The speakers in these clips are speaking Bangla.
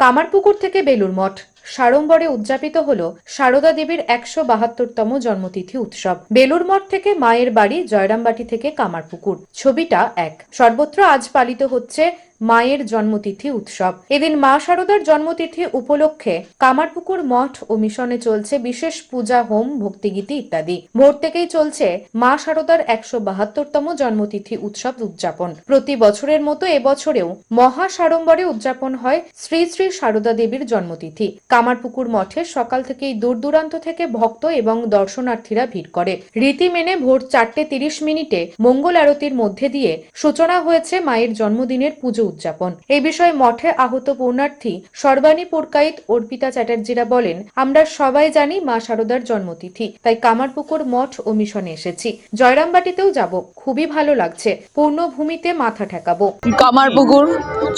কামারপুকুর থেকে বেলুর মঠ। সাড়ম্বরে উদযাপিত হল সারদা দেবীর একশো বাহাত্তরতম জন্মতিথি উৎসব। বেলুর মঠ থেকে মায়ের বাড়ি জয়রামবাটি থেকে কামারপুকুর। ছবিটা এক। সর্বত্র আজ পালিত হচ্ছে মায়ের জন্মতিথি উৎসব। এদিন মা শারদার জন্মতিথি উপলক্ষে কামারপুকুর মঠ ও মিশনে চলছে বিশেষ পূজা, হোম, ভক্তিগীতি ইত্যাদি। ভোর থেকেই চলছে মা শারদার একশো বাহাত্তরতম জন্মতিথি উৎসব উদযাপন। প্রতি বছরের মতো এবছরেও মহা সাড়ম্বরে উদযাপন হয় শ্রী শ্রী সারদা দেবীর জন্মতিথি। কামারপুকুর মঠে সকাল থেকেই দূর দূরান্ত থেকে ভক্ত এবং দর্শনার্থীরা ভিড় করে। রীতি মেনে ভোর চারটে তিরিশ মিনিটে মঙ্গল আরতির মধ্যে দিয়ে সূচনা হয়েছে মায়ের জন্মদিনের পুজো উদযাপন। এই বিষয়ে মঠে আহত পূর্ণার্থী সর্বাণী পুরকাইত অর্পিতা চ্যাটার্জিরা বলেন, আমরা সবাই জানি মা শারদার জন্মতিথি, তাই কামারপুকুর মঠ ও মিশনে এসেছি। জয়রামবাটিতেও যাব, খুবই ভালো লাগছে। পূর্ণভূমিতে মাথা ঠেকাবো। কামারপুকুর,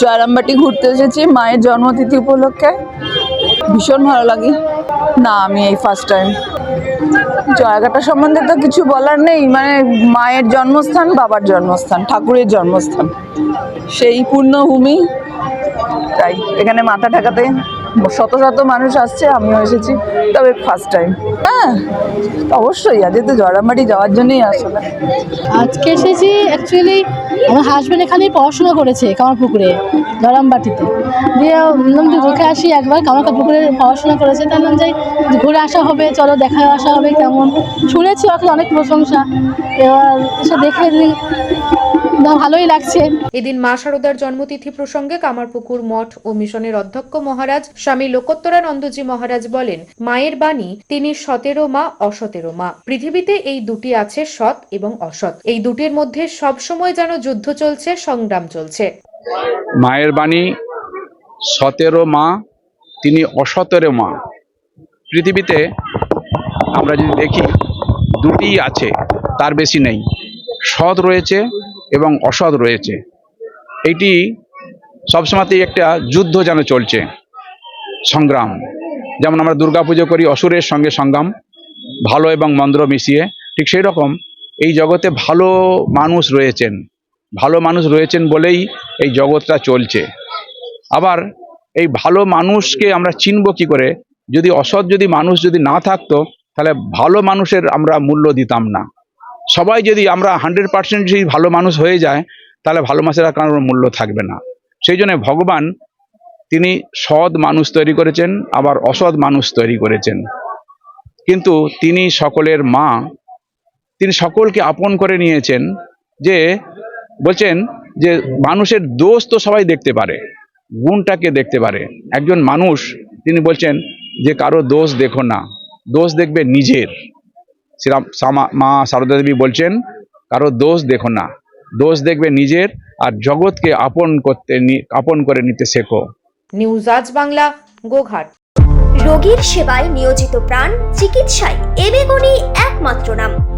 জয়রামবাটি ঘুরতে এসেছি মায়ের জন্মতিথি উপলক্ষে। ভীষণ ভালো লাগে। না, আমি এই ফার্স্ট টাইম জায়গাটা সম্বন্ধে তো কিছু বলার নেই। মানে মায়ের জন্মস্থান, বাবার জন্মস্থান, ঠাকুরের জন্মস্থান। সেই পূর্ণভূমি। তাই, এখানে মাথা ঠেকাতে শত শত মানুষ আসছে, আমিও এসেছি, তবে ফার্স্ট টাইম হ্যাঁ অবশ্যই, আজকে তো জয়রামবাটি যাওয়ার জন্যই আসলে। আজকে এসেছি অ্যাকচুয়ালি আমার হাজব্যান্ড এখানেই পড়াশোনা করেছে, কামারপুকুরে ধরামবাটিতে দিয়ে বললাম আসি একবার, কামারপুকুরে পড়াশোনা করেছে। তাহলে যাই ঘুরে আসা হবে, চলো, দেখা আসা হবে, কেমন? শুনেছি ওকে অনেক প্রশংসা। এবার এসে দেখে ভালোই লাগছে। এদিন মা শারদার জন্মতিথি প্রসঙ্গে কামারপুকুর মঠ ও মিশনের অধ্যক্ষ মহারাজ স্বামী লোকোত্তরানন্দজি মহারাজ বলেন মায়ের বাণী তিনি সতেরো মা অসতেরো মা। পৃথিবীতে এই দুটি আছে সৎ এবং অসৎ। এই দুটির মধ্যে সবসময় যেন যুদ্ধ চলছে সংগ্রাম চলছে। মায়ের বাণী সতেরো মা তিনি অসতেরো মা। পৃথিবীতে আমরা যদি দেখি দুটি আছে তার বেশি নেই। সৎ রয়েছে এবং অসৎ রয়েছে। এইটি সবসময়তেই একটা যুদ্ধ যেন চলছে। সংগ্রাম। যেমন আমরা দুর্গাপুজো করি, অসুরের সঙ্গে সংগ্রাম। ভালো এবং মন্দ মিশিয়ে। ঠিক সেই রকম এই জগতে ভালো মানুষ রয়েছেন। ভালো মানুষ রয়েছেন বলেই এই জগৎটা চলছে। আবার এই ভালো মানুষকে আমরা চিনব কি করে? যদি অসৎ যদি মানুষ যদি না থাকতো, তাহলে ভালো মানুষের আমরা মূল্য দিতাম না। সবাই যদি আমরা হান্ড্রেড পার্সেন্ট যদি ভালো মানুষ হয়ে যায়, তাহলে ভালো মানুষের আর মূল্য থাকবে না। সেই জন্য ভগবান, তিনি সৎ মানুষ তৈরি করেছেন, আবার অসৎ মানুষ তৈরি করেছেন। কিন্তু তিনি সকলের মা, তিনি সকলকে আপন করে নিয়েছেন যে, বলছেন যে মানুষের দোষ তো সবাই দেখতে পারে, গুণটাকে দেখতে পারে। একজন মানুষ, তিনি বলছেন যে কারও দোষ দেখো না, দোষ দেখবে নিজের। শ্রীরাম সামা- মা সারদা দেবী বলছেন কারও দোষ দেখো না। দোষ দেখবে নিজের আর জগৎকে আপন করতে নি- আপন করে নিতে শেখো। নিউজ আজ বাংলা গোঘাট। রোগীর সেবায় নিয়োজিত প্রাণ চিকিৎসায় এবেগুনি একমাত্র নাম।